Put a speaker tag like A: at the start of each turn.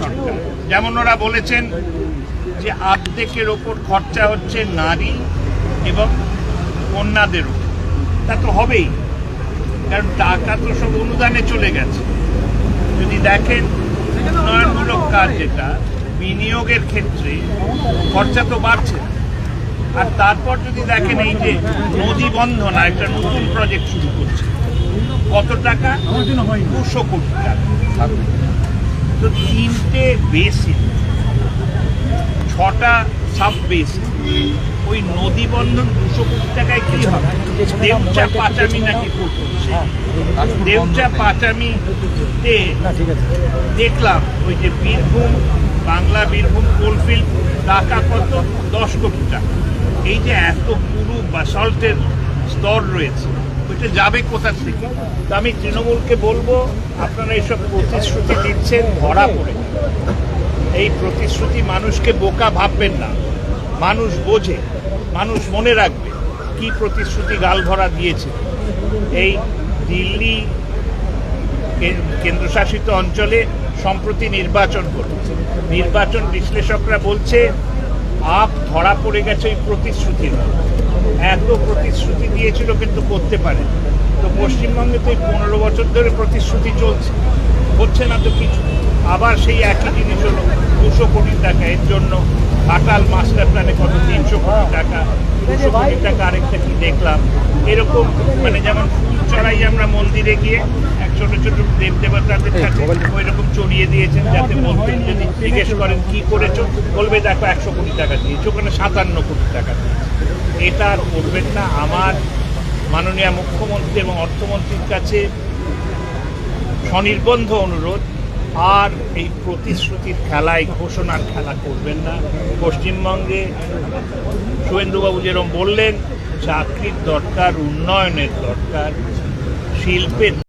A: সরকার যেমন ওরা বলেছেন যে আর্ধেকের ওপর খরচা হচ্ছে নারী এবং কন্যাদের উপর। তা তো হবেই, কারণ টাকা তো সব অনুদানে চলে গেছে। যদি দেখেন উন্নয়নমূলক কাজ যেটা, বিনিয়োগের ক্ষেত্রে খরচা তো বাড়ছে। আর তারপর যদি দেখেন এই যে নদী বন্ধনা একটা নতুন প্রজেক্ট শুরু করছে, কত টাকা? দুশো কোটি টাকা। তো তিনটে বেসিন ছটা সাব বেসিন ওই নদী বন্ধন দুশো কোটি টাকায় কি হবে? দেবচা পাচামি নাকি দেবচা দেখলাম ওই যে বীরভূম, বাংলা বীরভূম, কোলফিল্ড টাকা কত? দশ কোটি টাকা। এই যে এত পুরু বাসল্টের স্তর রয়েছে। ওইটা যাবে কোথা থেকে? তো আমি তৃণমূলকে বলব, আপনারা এইসব প্রতিশ্রুতি দিচ্ছেন, ধরা পড়ে এই প্রতিশ্রুতি মানুষকে বোকা ভাববেন না। মানুষ বোঝে, মানুষ মনে রাখবে কি প্রতিশ্রুতি গাল ভরা দিয়েছে। এই দিল্লি কেন্দ্রশাসিত অঞ্চলে সম্প্রতি নির্বাচন ঘটেছে। নির্বাচন বিশ্লেষকরা বলছে, আপ ধরা পড়ে গেছে ওই প্রতিশ্রুতির। এত প্রতিশ্রুতি দিয়েছিল কিন্তু করতে পারে তো পশ্চিমবঙ্গে তো এই পনেরো বছর ধরে প্রতিশ্রুতি চলছে। হচ্ছে না তো কিছু। আবার সেই একই জিনিস হলো দুশো কোটি টাকা। এর জন্য আটাল মাস্টার প্ল্যানে কত তিনশো কোটি টাকা দুশো কোটি টাকা আরেকটা কি দেখলাম। এরকম মানে যেমন ফুল চড়াই আমরা মন্দিরে গিয়ে এক ছোট ছোট দেব দেবতাদের কাছে ওই রকম চড়িয়ে দিয়েছেন যাতে মন্দির যদি জিজ্ঞেস করেন কি করেছ? বলবে দেখো একশো কোটি টাকা দিয়েছ। ওখানে সাতান্ন কোটি টাকা দিয়েছে। এটা আর করবেন না আমার মাননীয় মুখ্যমন্ত্রী এবং অর্থমন্ত্রীর কাছে স্বনির্বন্ধ অনুরোধ আর এই প্রতিশ্রুতির খেলায় ঘোষণার খেলা করবেন না। পশ্চিমবঙ্গে শুভেন্দুবাবু যেরকম বললেন, চাকরির দরকার, উন্নয়নের দরকার, শিল্পের